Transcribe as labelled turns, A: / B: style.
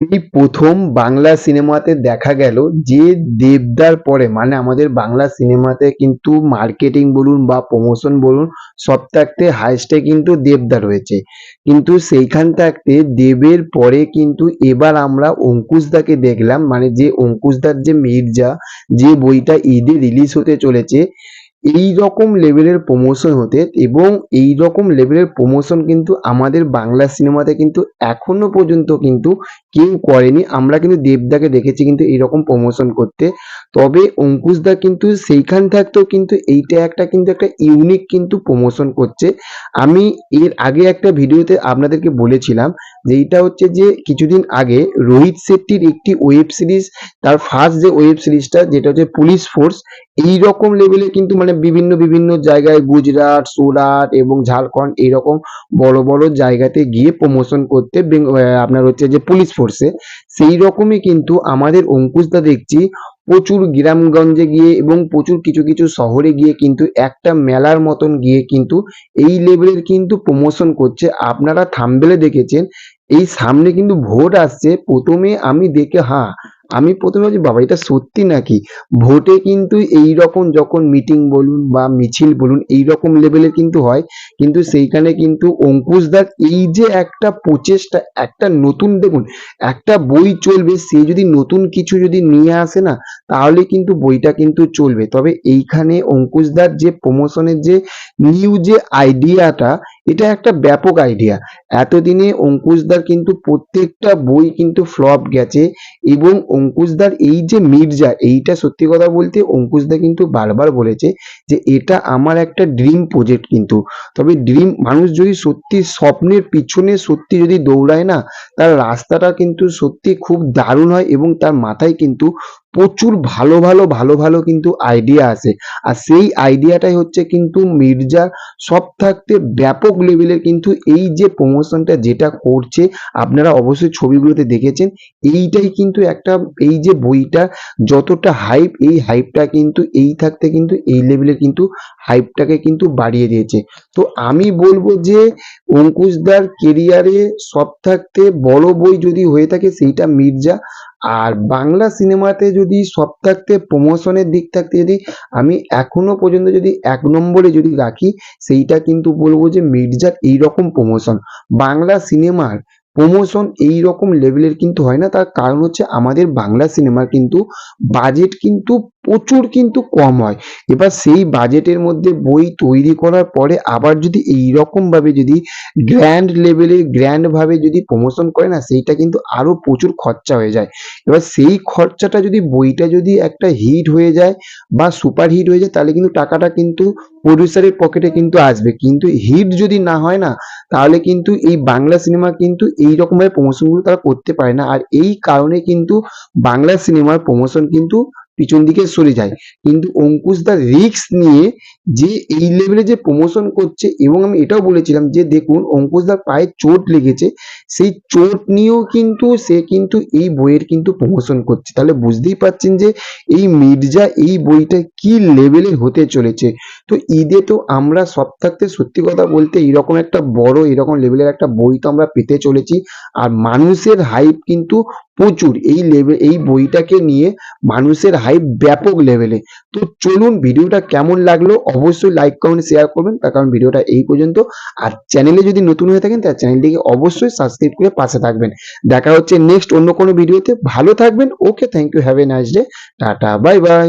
A: এই প্রথম বাংলা সিনেমাতে দেখা গেল যে দেবদার পরে মানে আমাদের বাংলা সিনেমাতে কিন্তু মার্কেটিং বলুন বা প্রমোশন বলুন, সব থাকতে হাইস্টে কিন্তু দেবদা রয়েছে। কিন্তু সেইখান থাকতে দেবের পরে কিন্তু এবার আমরা অঙ্কুশদাকে দেখলাম মানে যে অঙ্কুশদার যে মির্জা, যে বইটা ঈদে রিলিজ হতে চলেছে এই রকম লেভেলের প্রমোশন হতে এবং এই রকম লেভেলের প্রমোশন কিন্তু আমাদের বাংলা সিনেমাতে কিন্তু এখনও পর্যন্ত কিন্তু কেউ করেনি। আমরা কিন্তু দেবদাকে দেখেছি কিন্তু এইরকম প্রমোশন করতে। তবে অঙ্কুশদা কিন্তু সেইখান থাকতেও কিন্তু এইটা একটা কিন্তু একটা ইউনিক কিন্তু প্রমোশন করছে। আমি এর আগে একটা ভিডিওতে আপনাদেরকে বলেছিলাম যে এইটা হচ্ছে যে কিছুদিন আগে রোহিত শেট্টির একটি ওয়েব সিরিজ তার ফার্স্ট যে ওয়েব সিরিজটা যেটা হচ্ছে পুলিশ ফোর্স এই রকম লেভেলে কিন্তু মানে বিভিন্ন বিভিন্ন জায়গায় গুজরাট, সুরাট এবং ঝাড়খণ্ড এরকম বড় বড় জায়গাতে গিয়ে প্রমোশন করতে আপনার হচ্ছে যে পুলিশ ফোর্সে সেই রকমই কিন্তু আমাদের অঙ্কুশদা দেখছি প্রচুর গ্রামগঞ্জে গিয়ে এবং প্রচুর কিছু কিছু শহরে গিয়ে কিন্তু একটা মেলার মতন গিয়ে কিন্তু এই লেভেলের কিন্তু প্রমোশন করছে। আপনারা থামবেলে দেখেছেন, এই সামনে কিন্তু ভোট আসছে। প্রথমে আমি দেখে হ্যাঁ আমি প্রথমে ভাবছি বাবা, এটা সত্যি নাকি? ভোটে কিন্তু এই রকম যখন মিটিং বলুন বা মিছিল বলুন এই রকম লেভেলের কিন্তু হয়। কিন্তু সেইখানে কিন্তু অঙ্কুশদার এই যে একটা প্রচেষ্টা, একটা নতুন দেখুন, একটা বই চলবে, সে যদি নতুন কিছু যদি নিয়ে আসে না, তাহলে কিন্তু বইটা কিন্তু চলবে। তবে এইখানে অঙ্কুশদার যে প্রমোশনের যে নিউ যে আইডিয়াটা এটা একটা ব্যাপক আইডিয়া এতদিনে অঙ্কুশদার কিন্তু প্রত্যেকটা বই কিন্তু ফ্লপ গেছে এবং অঙ্কুশদার এই যে মির্জা, এইটা সত্যি কথা বলতে অঙ্কুশদা কিন্তু বারবার বলেছে যে এটা আমার একটা ড্রিম প্রজেক্ট কিন্তু। তবে ড্রিম মানুষ যদি সত্যি স্বপ্নের পিছনে সত্যি যদি দৌড়ায় না, তার রাস্তাটা কিন্তু সত্যি খুব দারুণ হয় এবং তার মাথায় কিন্তু প্রচুর ভালো ভালো ভালো ভালো কিন্তু আইডিয়া আসে আর সেই আইডিয়াটাই হচ্ছে কিন্তু মির্জা সব থাকতে ব্যাপক লেভেলের কিন্তু এই যে প্রমোশনটা যেটা করছে, আপনারা অবশ্যই ছবিগুলোতে দেখেছেন, এইটাই কিন্তু একটা, এই যে বইটা যতটা হাইপ এই হাইপটা কিন্তু, এই থাকতে কিন্তু, এই লেভেলের কিন্তু হাইপটাকে কিন্তু বাড়িয়ে দিয়েছে। তো আমি বলব যে অঙ্কুশদার কেরিয়ারে সব থাকতে বড় বই যদি হয়ে থাকে, সেইটা মির্জা আর বাংলা সিনেমাতে যদি সব থাকতে প্রমোশনের দিক থাকতে যদি আমি এখনও পর্যন্ত যদি এক নম্বরে যদি রাখি, সেইটা কিন্তু বলব যে মির্জার এইরকম প্রমোশন বাংলা সিনেমার প্রমোশন এই রকম লেভেলের কিন্তু হয় না। তার কারণ হচ্ছে আমাদের বাংলা সিনেমার কিন্তু বাজেট কিন্তু প্রচুর কিন্তু কম হয়। এবার সেই বাজেটের মধ্যে বই তৈরি করার পরে আবার যদি এই ভাবে যদি গ্র্যান্ড লেভেলে গ্র্যান্ড ভাবে যদি প্রমোশন করে না, সেইটা কিন্তু আরও প্রচুর খরচা হয়ে যায়। এবার সেই খরচাটা যদি বইটা যদি একটা হিট হয়ে যায় বা সুপার হিট হয়ে যায়, তাহলে কিন্তু টাকাটা কিন্তু প্রডিউসারের পকেটে কিন্তু আসবে। কিন্তু হিট যদি না হয় না, তাহলে কিন্তু এই বাংলা সিনেমা কিন্তু এই রকমভাবে প্রমোশনগুলো তারা করতে পারে না। আর এই কারণে কিন্তু বাংলা সিনেমার প্রমোশন কিন্তু পিছন দিকে সরে যায়। কিন্তু অঙ্কুশ দা রিস্ক নিয়ে যে এই লেভেলে যে প্রমোশন করছে এবং আমি এটাও বলেছিলাম যে দেখুন অঙ্কুশ দার পায়ে চোট লেগেছে, সেই চোট নিয়েও কিন্তু সে কিন্তু এই বইয়ের কিন্তু প্রমোশন করছে। তাহলে বুঝতেই পারছেন যে এই মির্জা এই বইটা কি লেভেলে হতে চলেছে। তো ঈদে তো আমরা থাকতে সত্যি কথা বলতে এরকম একটা বড় এরকম লেভেলের একটা বই তো আমরা পেতে চলেছি। আর মানুষের হাইপ কিন্তু প্রচুর। এই লেভেল এই বইটাকে নিয়ে মানুষের হাই ব্যাপক লেভেলে তো চলুন ভিডিওটা কেমন লাগল অবশ্যই লাইক কমেন্ট শেয়ার করবেন। তার কারণ ভিডিওটা এই পর্যন্ত। আর চ্যানেলে যদি নতুন হয়ে থাকেন তার চ্যানেলটিকে অবশ্যই সাবস্ক্রাইব করে পাশে থাকবেন। দেখা হচ্ছে নেক্সট অন্য কোনো ভিডিওতে ভালো থাকবেন। Okay thank you have a nice day tata bye bye